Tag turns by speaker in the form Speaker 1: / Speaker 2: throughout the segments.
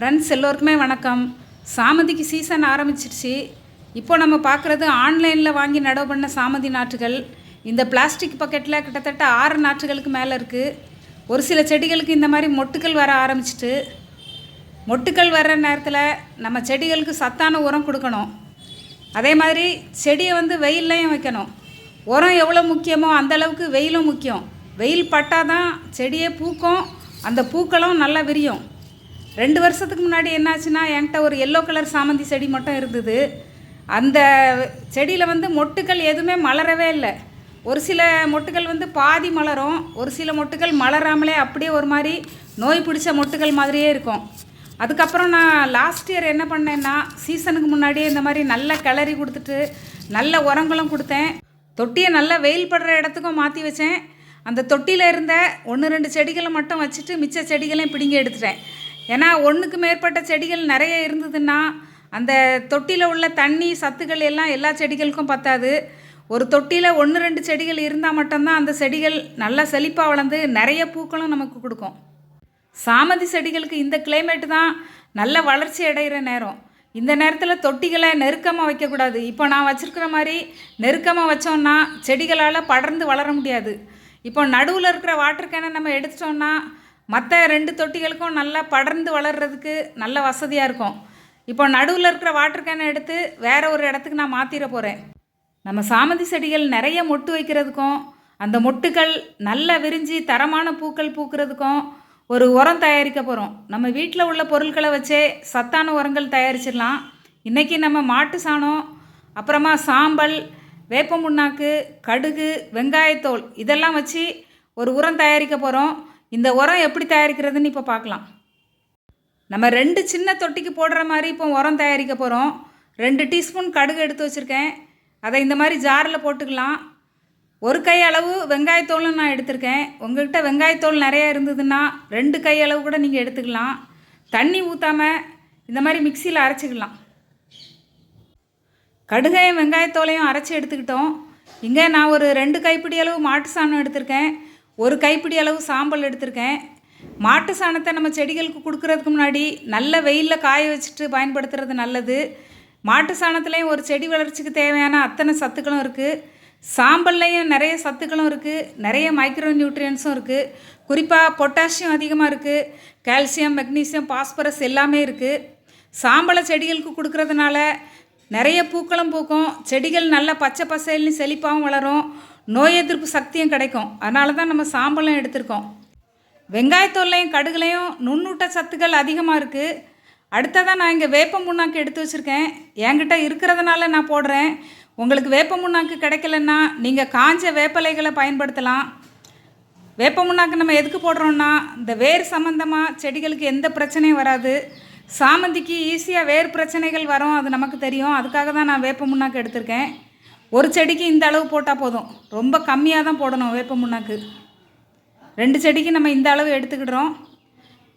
Speaker 1: Friends எல்லோருக்குமே வணக்கம். சாமந்திக்கு season ஆரம்பிச்சிருச்சு. இப்போ நம்ம பார்க்குறது ஆன்லைனில் வாங்கி நடவு பண்ண சாமந்தி நாற்றுகள். இந்த பிளாஸ்டிக் பக்கெட்டில் கிட்டத்தட்ட ஆறு நாற்றுகளுக்கு மேலே இருக்குது ஒரு சில செடிகளுக்கு இந்த மாதிரி மொட்டுக்கள் வர ஆரம்பிச்சிட்டு மொட்டுக்கள் வர்ற நேரத்தில் நம்ம செடிகளுக்கு சத்தான உரம் கொடுக்கணும். அதே மாதிரி செடியை வந்து வெயில்லையும் வைக்கணும். உரம் எவ்வளோ முக்கியமோ அந்தளவுக்கு வெயிலும் முக்கியம். வெயில் பட்டால் தான் செடியே பூக்கும். அந்த பூக்களும் நல்லா விரியும். ரெண்டு வருஷத்துக்கு முன்னாடி என்னாச்சுன்னா என்கிட்ட ஒரு எல்லோ கலர் சாமந்தி செடி மட்டும் இருந்தது. அந்த செடியில் வந்து மொட்டுக்கள் எதுவுமே மலரவே இல்லை. ஒரு சில மொட்டுக்கள் வந்து பாதி மலரும் ஒரு சில மொட்டுக்கள் மலராமலே அப்படியே ஒரு மாதிரி நோய் பிடிச்ச மொட்டுக்கள் மாதிரியே இருக்கும். அதுக்கப்புறம் நான் லாஸ்ட் இயர் என்ன பண்ணேன்னா சீசனுக்கு முன்னாடியே இந்த மாதிரி நல்ல கிளறி கொடுத்துட்டு நல்ல உரங்களும் கொடுத்தேன். தொட்டியை நல்லா வெயில் படுற இடத்துக்கும் மாற்றி வச்சேன். அந்த தொட்டியில் இருந்த ஒன்று ரெண்டு செடிகளை மட்டும் வச்சுட்டு மிச்ச செடிகளையும் பிடுங்கி எடுத்துட்டேன். ஏன்னா ஒன்றுக்கு மேற்பட்ட செடிகள் நிறைய இருந்ததுன்னா அந்த தொட்டியில் உள்ள தண்ணி சத்துக்கள் எல்லாம் எல்லா செடிகளுக்கும் பத்தாது. ஒரு தொட்டியில் ஒன்று ரெண்டு செடிகள் இருந்தால் மட்டும்தான் அந்த செடிகள் நல்லா செழிப்பாக வளர்ந்து நிறைய பூக்களும் நமக்கு கொடுக்கும். சாமந்தி செடிகளுக்கு இந்த கிளைமேட்டு தான் நல்ல வளர்ச்சி அடைகிற நேரம். இந்த நேரத்தில் தொட்டிகளை நெருக்கமாக வைக்கக்கூடாது. இப்போ நான் வச்சுருக்கிற மாதிரி நெருக்கமாக வச்சோம்னா செடிகளால் படர்ந்து வளர முடியாது. இப்போ நடுவில் இருக்கிற வாட்டர் கேனை நம்ம எடுத்துட்டோம்னா மற்ற ரெண்டு தொட்டிகளுக்கும் நல்லா படர்ந்து வளர்கிறதுக்கு நல்ல வசதியாக இருக்கும். இப்போ நடுவில் இருக்கிற வாட்டர் கேனை எடுத்து வேறு ஒரு இடத்துக்கு நான் மாற்றிட போகிறேன் நம்ம சாமந்தி செடிகள் நிறைய மொட்டு வைக்கிறதுக்கும் அந்த மொட்டுகள் நல்லா விரிஞ்சு தரமான பூக்கள் பூக்கிறதுக்கும் ஒரு உரம் தயாரிக்க போகிறோம் நம்ம வீட்டில் உள்ள பொருட்களை வச்சே சத்தான உரங்கள் தயாரிச்சிடலாம். இன்றைக்கி நம்ம மாட்டு சாணம் அப்புறமா சாம்பல் வேப்ப முன்னாக்கு கடுகு வெங்காயத்தோல் இதெல்லாம் வச்சு ஒரு உரம் தயாரிக்க போகிறோம் இந்த உரம் எப்படி தயாரிக்கிறதுன்னு இப்போ பார்க்கலாம் நம்ம ரெண்டு சின்ன தொட்டிக்கு போடுற மாதிரி இப்போ உரம் தயாரிக்க போகிறோம் ரெண்டு டீஸ்பூன் கடுகு எடுத்து வச்சுருக்கேன். அதை இந்த மாதிரி ஜாரில் போட்டுக்கலாம். ஒரு கை அளவு வெங்காயத்தோலும் நான் எடுத்திருக்கேன். உங்கள்கிட்ட வெங்காயத்தோல் நிறையா இருந்ததுன்னா ரெண்டு கை அளவு கூட நீங்கள் எடுத்துக்கலாம். தண்ணி ஊற்றாமல் இந்த மாதிரி மிக்சியில் அரைச்சிக்கலாம். கடுகையும் வெங்காயத்தோலையும் அரைச்சி எடுத்துக்கிட்டோம். இங்கே நான் ஒரு ரெண்டு கைப்பிடி அளவு மாட்டு சாணம் எடுத்திருக்கேன். ஒரு கைப்பிடி அளவு சாம்பல் எடுத்திருக்கேன். மாட்டு சாணத்தை நம்ம செடிகளுக்கு கொடுக்கறதுக்கு முன்னாடி நல்ல வெயிலில் காய வச்சுட்டு பயன்படுத்துறது நல்லது. மாட்டு சாணத்துலேயும் ஒரு செடி வளர்ச்சிக்கு தேவையான அத்தனை சத்துக்களும் இருக்குது சாம்பல்லையும் நிறைய சத்துக்களும் இருக்குது நிறைய மைக்ரோ நியூட்ரியன்ஸும் இருக்குது குறிப்பாக பொட்டாசியம் அதிகமாக இருக்குது கால்சியம் மெக்னீசியம் பாஸ்பரஸ் எல்லாமே இருக்குது சாம்பலை செடிகளுக்கு கொடுக்கறதுனால நிறைய பூக்களும் பூக்கும். செடிகள் நல்லா பச்சை பசேல்னு செழிப்பாகவும் வளரும். நோய் எதிர்ப்பு சக்தியும் கிடைக்கும். அதனால தான் நம்ம சாம்பலும் எடுத்திருக்கோம். வெங்காயத்தோல்லையும் கடுகுலையும் நுண்ணூட்ட சத்துக்கள் அதிகமாக இருக்குது அடுத்ததாக நான் இங்கே வேப்ப முன்னாக்கு எடுத்து வச்சுருக்கேன். என்கிட்ட இருக்கிறதுனால நான் போடுறேன். உங்களுக்கு வேப்ப முன்னாக்கு கிடைக்கலன்னா நீங்கள் காஞ்ச வேப்பலைகளை பயன்படுத்தலாம். வேப்ப முன்னாக்கு நம்ம எதுக்கு போடுறோம்னா இந்த வேர் சம்மந்தமாக செடிகளுக்கு எந்த பிரச்சனையும் வராது. சாமந்திக்கு ஈஸியாக வேர் பிரச்சனைகள் வரும் அது நமக்கு தெரியும். அதுக்காக தான் நான் வேப்ப முன்னாக்கு எடுத்திருக்கேன். ஒரு செடிக்கு இந்த அளவு போட்டால் போதும். ரொம்ப கம்மியாக தான் போடணும் வேப்ப முன்னாக்கு. ரெண்டு செடிக்கு நம்ம இந்த அளவு எடுத்துக்கிடுறோம்.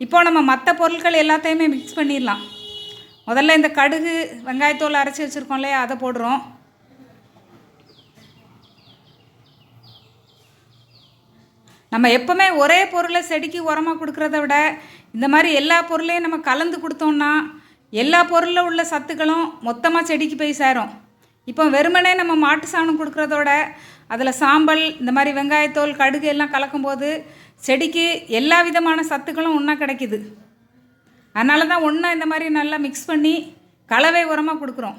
Speaker 1: இப்போ நம்ம மற்ற பொருட்கள் எல்லாத்தையுமே மிக்ஸ் பண்ணிடலாம். முதல்ல இந்த கடுகு வெங்காயத்தோல் அரைச்சி வச்சுருக்கோம் இல்லையா அதை போடுறோம். நம்ம எப்போவுமே ஒரே பொருளை செடிக்கு உரமாக கொடுக்குறத விட இந்த மாதிரி எல்லா பொருளையும் நம்ம கலந்து கொடுத்தோம்னா எல்லா பொருளில் உள்ள சத்துக்களும் மொத்தமாக செடிக்கு போய் சேரும். இப்போ வெறுமனே நம்ம மாட்டு சாணம் கொடுக்குறதோட அதில் சாம்பல் இந்த மாதிரி வெங்காயத்தோல் கடுகு எல்லாம் கலக்கும்போது செடிக்கு எல்லா விதமான சத்துக்களும் ஒன்றா கிடைக்குது. அதனால தான் ஒன்றா இந்த மாதிரி நல்லா மிக்ஸ் பண்ணி கலவை உரமாக கொடுக்குறோம்.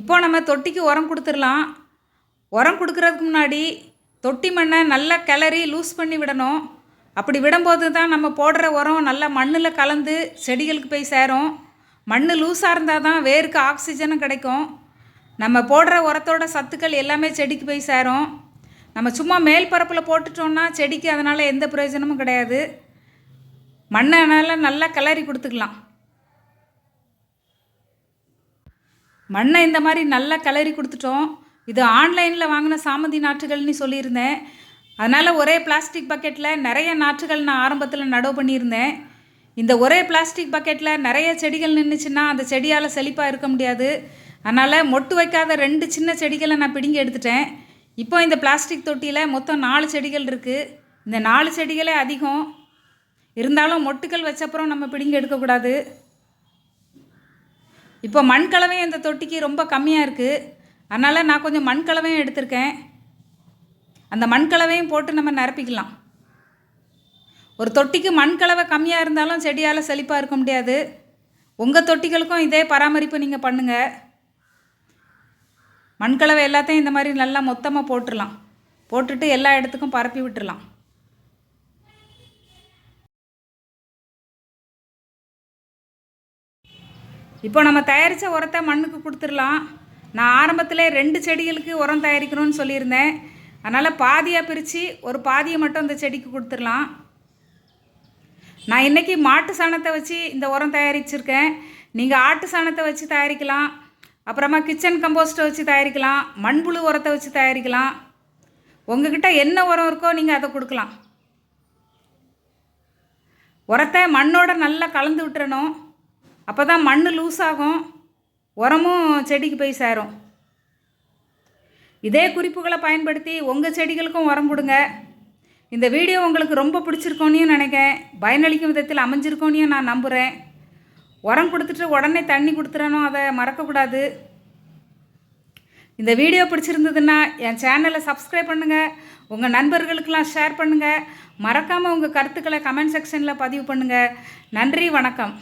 Speaker 1: இப்போ நம்ம தொட்டிக்கு உரம் கொடுத்துடலாம். உரம் கொடுக்குறதுக்கு முன்னாடி தொட்டி மண்ணை நல்லா கிளறி லூஸ் பண்ணி விடணும். அப்படி விடும்போது தான் நம்ம போடுற உரம் நல்லா மண்ணில் கலந்து செடிகளுக்கு போய் சேரும். மண் லூஸாக இருந்தால் தான் வேருக்கு ஆக்சிஜனும் கிடைக்கும். நம்ம போடுற உரத்தோட சத்துக்கள் எல்லாமே செடிக்கு போய் சேரும். நம்ம சும்மா மேல் பரப்பில் போட்டுட்டோம்னா செடிக்கு அதனால் எந்த பிரயோஜனமும் கிடையாது. மண்ணை நல்லா கிளறி கொடுத்துக்கலாம். மண்ணை இந்த மாதிரி நல்லா கிளறி கொடுத்துட்டோம். இது ஆன்லைனில் வாங்கின சாமந்தி நாற்றுகள்னு சொல்லியிருந்தேன். அதனால் ஒரே பிளாஸ்டிக் பக்கெட்டில் நிறைய நாற்றுகள் நான் ஆரம்பத்தில் நடவு பண்ணியிருந்தேன். இந்த ஒரே பிளாஸ்டிக் பக்கெட்டில் நிறைய செடிகள் நின்றுச்சுன்னா அந்த செடியால் செழிப்பாக இருக்க முடியாது. அதனால் மொட்டு வைக்காத ரெண்டு சின்ன செடிகளை நான் பிடுங்கி எடுத்துட்டேன். இப்போ இந்த பிளாஸ்டிக் தொட்டியில் மொத்தம் நாலு செடிகள் இருக்குது இந்த நாலு செடிகளே அதிகம். இருந்தாலும் மொட்டுக்கள் வச்சப்புறம் நம்ம பிடுங்கி எடுக்கக்கூடாது. இப்போ மண் கலவையும் இந்த தொட்டிக்கு ரொம்ப கம்மியாக இருக்குது அதனால் நான் கொஞ்சம் மண் கலவையும் எடுத்திருக்கேன். அந்த மண் கலவையும் போட்டு நம்ம நிரப்பிக்கலாம். ஒரு தொட்டிக்கு மண் கலவை கம்மியாக இருந்தாலும் செடியால் செழிப்பாக இருக்க முடியாது. உங்கள் தொட்டிகளுக்கும் இதே பராமரிப்பு நீங்கள் பண்ணுங்கள் மண்கலவை எல்லாத்தையும் இந்த மாதிரி நல்லா மொத்தமாக போட்டுடலாம் போட்டுட்டு எல்லா இடத்துக்கும் பரப்பி விட்டுடலாம் இப்போ நம்ம தயாரித்த உரத்தை மண்ணுக்கு கொடுத்துடலாம். நான் ஆரம்பத்தில் ரெண்டு செடிகளுக்கு உரம் தயாரிக்கணும்னு சொல்லியிருந்தேன். அதனால் பாதியாக பிரித்து ஒரு பாதியை மட்டும் இந்த செடிக்கு கொடுத்துடலாம். நான் இன்றைக்கி மாட்டு சாணத்தை வச்சு இந்த உரம் தயாரிச்சிருக்கேன். நீங்கள் ஆட்டு சாணத்தை வச்சு தயாரிக்கலாம். அப்புறமா கிச்சன் கம்போஸ்ட்டை வச்சு தயாரிக்கலாம் மண்புழு உரத்தை வச்சு தயாரிக்கலாம். உங்ககிட்ட என்ன உரம் இருக்கோ நீங்கள் அதை கொடுக்கலாம். உரத்தை மண்ணோட நல்லா கலந்து விட்டுறணும். அப்போ தான் மண் லூஸ் ஆகும். உரமும் செடிக்கு போய் சேரும். இதே குறிப்புகளை பயன்படுத்தி உங்கள் செடிகளுக்கும் உரம் கொடுங்க. இந்த வீடியோ உங்களுக்கு ரொம்ப பிடிச்சிருக்கோன்னு நினைக்கிறேன். பயனளிக்கும் விதத்தில் அமைஞ்சிருக்கோன்னு நான் நம்புகிறேன் உரம் கொடுத்துட்டு உடனே தண்ணி கொடுத்துறணும் அதை மறக்கக்கூடாது. இந்த வீடியோ பிடிச்சிருந்ததுன்னா என் சேனலை சப்ஸ்கிரைப் பண்ணுங்கள் உங்கள் நண்பர்களுக்கெல்லாம் ஷேர் பண்ணுங்கள் மறக்காமல் உங்கள் கருத்துக்களை கமெண்ட் செக்ஷனில் பதிவு பண்ணுங்கள் நன்றி வணக்கம்.